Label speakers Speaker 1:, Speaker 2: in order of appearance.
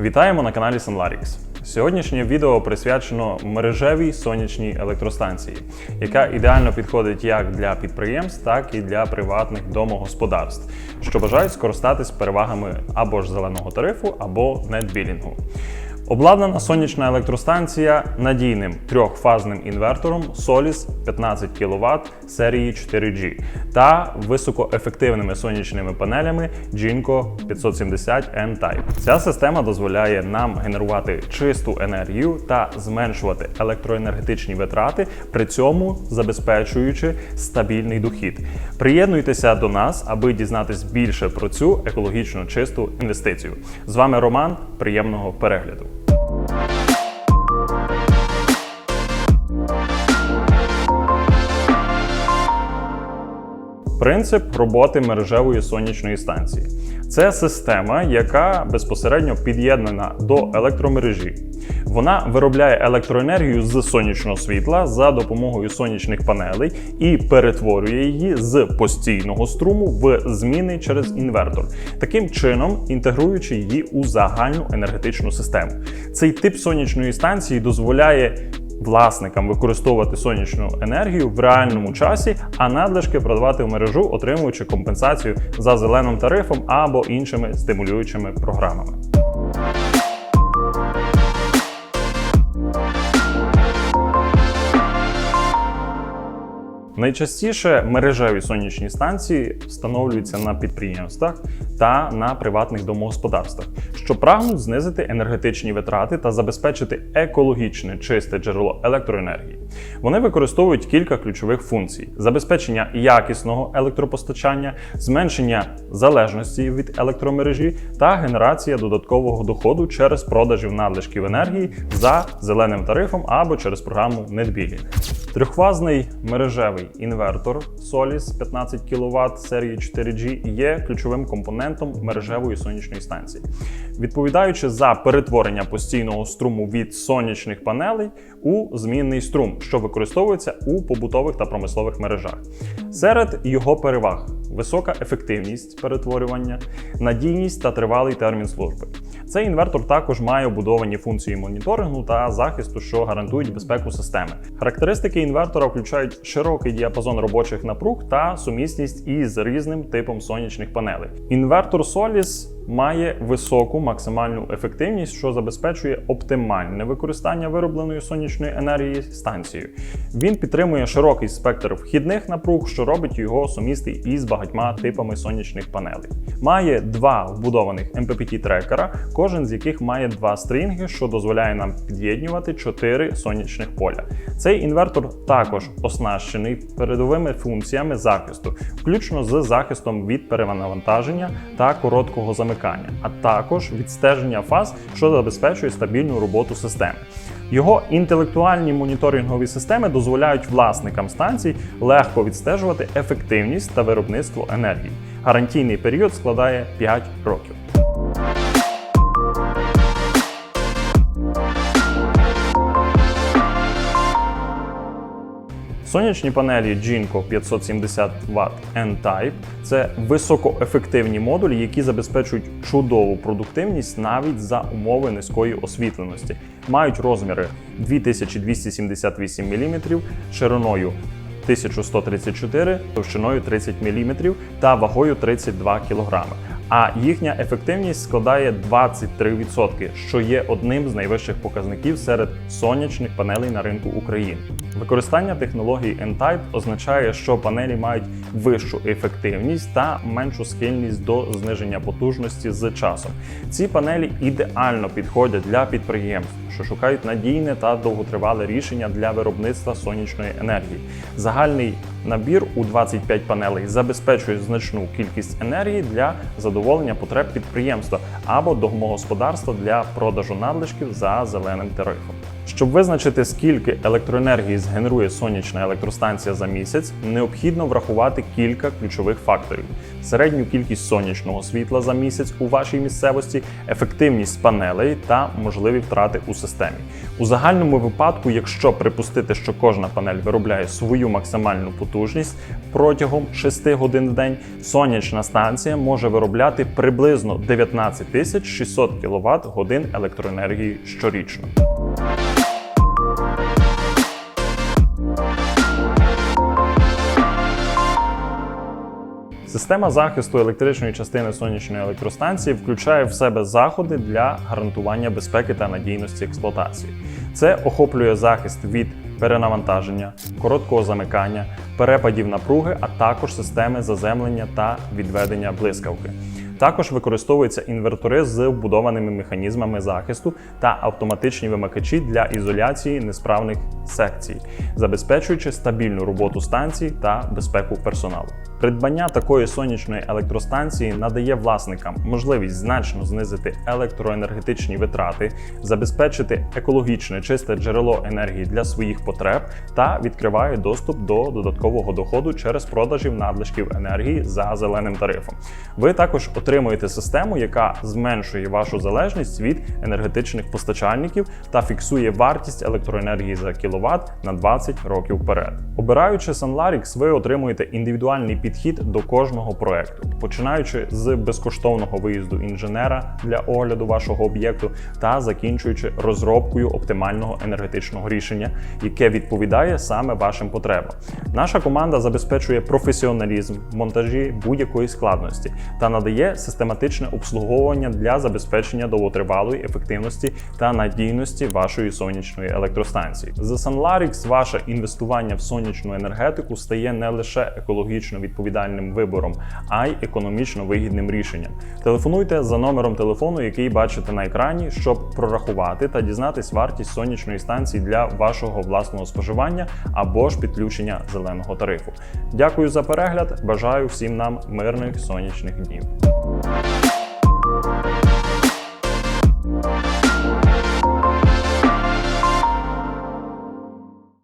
Speaker 1: Вітаємо на каналі Sunlarix. Сьогоднішнє відео присвячено мережевій сонячній електростанції, яка ідеально підходить як для підприємств, так і для приватних домогосподарств, що бажають скористатись перевагами або ж зеленого тарифу, або нетбілінгу. Обладнана сонячна електростанція надійним трьохфазним інвертором Solis 15 кВт серії 4G та високоефективними сонячними панелями Jinko 570 N-Type. Ця система дозволяє нам генерувати чисту енергію та зменшувати електроенергетичні витрати, при цьому забезпечуючи стабільний дохід. Приєднуйтеся до нас, аби дізнатись більше про цю екологічно чисту інвестицію. З вами Роман. Приємного перегляду. Принцип роботи мережевої сонячної станції це система, яка безпосередньо під'єднана до електромережі. Вона виробляє електроенергію з сонячного світла за допомогою сонячних панелей і перетворює її з постійного струму в зміни через інвертор, таким чином інтегруючи її у загальну енергетичну систему. Цей тип сонячної станції дозволяє власникам використовувати сонячну енергію в реальному часі, а надлишки продавати в мережу, отримуючи компенсацію за зеленим тарифом або іншими стимулюючими програмами. Найчастіше мережеві сонячні станції встановлюються на підприємствах та на приватних домогосподарствах, що прагнуть знизити енергетичні витрати та забезпечити екологічне чисте джерело електроенергії. Вони використовують кілька ключових функцій: забезпечення якісного електропостачання, зменшення залежності від електромережі та генерація додаткового доходу через продажів надлишків енергії за зеленим тарифом або через програму NetBilling. Трьохфазний мережевий інвертор Solis 15 кВт серії 4G є ключовим компонентом мережевої сонячної станції, відповідаючи за перетворення постійного струму від сонячних панелей у змінний струм, що використовується у побутових та промислових мережах. Серед його переваг висока ефективність перетворювання, надійність та тривалий термін служби. Цей інвертор також має обудовані функції моніторингу та захисту, що гарантують безпеку системи. Характеристики інвертора включають широкий діапазон робочих напруг та сумісність із різним типом сонячних панелей. Інвертор Solis має високу максимальну ефективність, що забезпечує оптимальне використання виробленої сонячної енергії станцією. Він підтримує широкий спектр вхідних напруг, що робить його сумістий із багатьма типами сонячних панелей. Має два вбудованих MPPT трекера, кожен з яких має два стрінги, що дозволяє нам під'єднувати чотири сонячних поля. Цей інвертор також оснащений передовими функціями захисту, включно з захистом від перевантаження та короткого замикання, а також відстеження фаз, що забезпечує стабільну роботу системи. Його інтелектуальні моніторингові системи дозволяють власникам станцій легко відстежувати ефективність та виробництво енергії. Гарантійний період складає 5 років. Сонячні панелі Jinko 570 Вт N-Type – це високоефективні модулі, які забезпечують чудову продуктивність навіть за умови низької освітленості. Мають розміри 2278 мм, шириною 1134, товщиною 30 мм та вагою 32 кг. А їхня ефективність складає 23%, що є одним з найвищих показників серед сонячних панелей на ринку України. Використання технології N-Type означає, що панелі мають вищу ефективність та меншу схильність до зниження потужності з часом. Ці панелі ідеально підходять для підприємств, що шукають надійне та довготривале рішення для виробництва сонячної енергії. Загальний набір у 25 панелей забезпечує значну кількість енергії для задоволення потреб підприємства або домогосподарства для продажу надлишків за зеленим тарифом. Щоб визначити, скільки електроенергії згенерує сонячна електростанція за місяць, необхідно врахувати кілька ключових факторів: середню кількість сонячного світла за місяць у вашій місцевості, ефективність панелей та можливі втрати у системі. У загальному випадку, якщо припустити, що кожна панель виробляє свою максимальну потужність протягом 6 годин в день, сонячна станція може виробляти приблизно 19 тисяч 600 кВт годин електроенергії щорічно. Система захисту електричної частини сонячної електростанції включає в себе заходи для гарантування безпеки та надійності експлуатації. Це охоплює захист від перенавантаження, короткого замикання, перепадів напруги, а також системи заземлення та відведення блискавки. Також використовуються інвертори з вбудованими механізмами захисту та автоматичні вимикачі для ізоляції несправних секцій, забезпечуючи стабільну роботу станцій та безпеку персоналу. Придбання такої сонячної електростанції надає власникам можливість значно знизити електроенергетичні витрати, забезпечити екологічне чисте джерело енергії для своїх потреб та відкриває доступ до додаткового доходу через продажів надлишків енергії за зеленим тарифом. Ви також отримуєте систему, яка зменшує вашу залежність від енергетичних постачальників та фіксує вартість електроенергії за кіловат на 20 років вперед. Обираючи Sunlarix, ви отримуєте індивідуальний підхід до кожного проекту, починаючи з безкоштовного виїзду інженера для огляду вашого об'єкту та закінчуючи розробкою оптимального енергетичного рішення, яке відповідає саме вашим потребам. Наша команда забезпечує професіоналізм в монтажі будь-якої складності та надає систематичне обслуговування для забезпечення довготривалої ефективності та надійності вашої сонячної електростанції. За Sunlarix ваше інвестування в сонячну енергетику стає не лише екологічно відповідальним вибором, а й економічно вигідним рішенням. Телефонуйте за номером телефону, який бачите на екрані, щоб прорахувати та дізнатись вартість сонячної станції для вашого власного споживання або ж підключення зеленого тарифу. Дякую за перегляд. Бажаю всім нам мирних сонячних днів. Thank you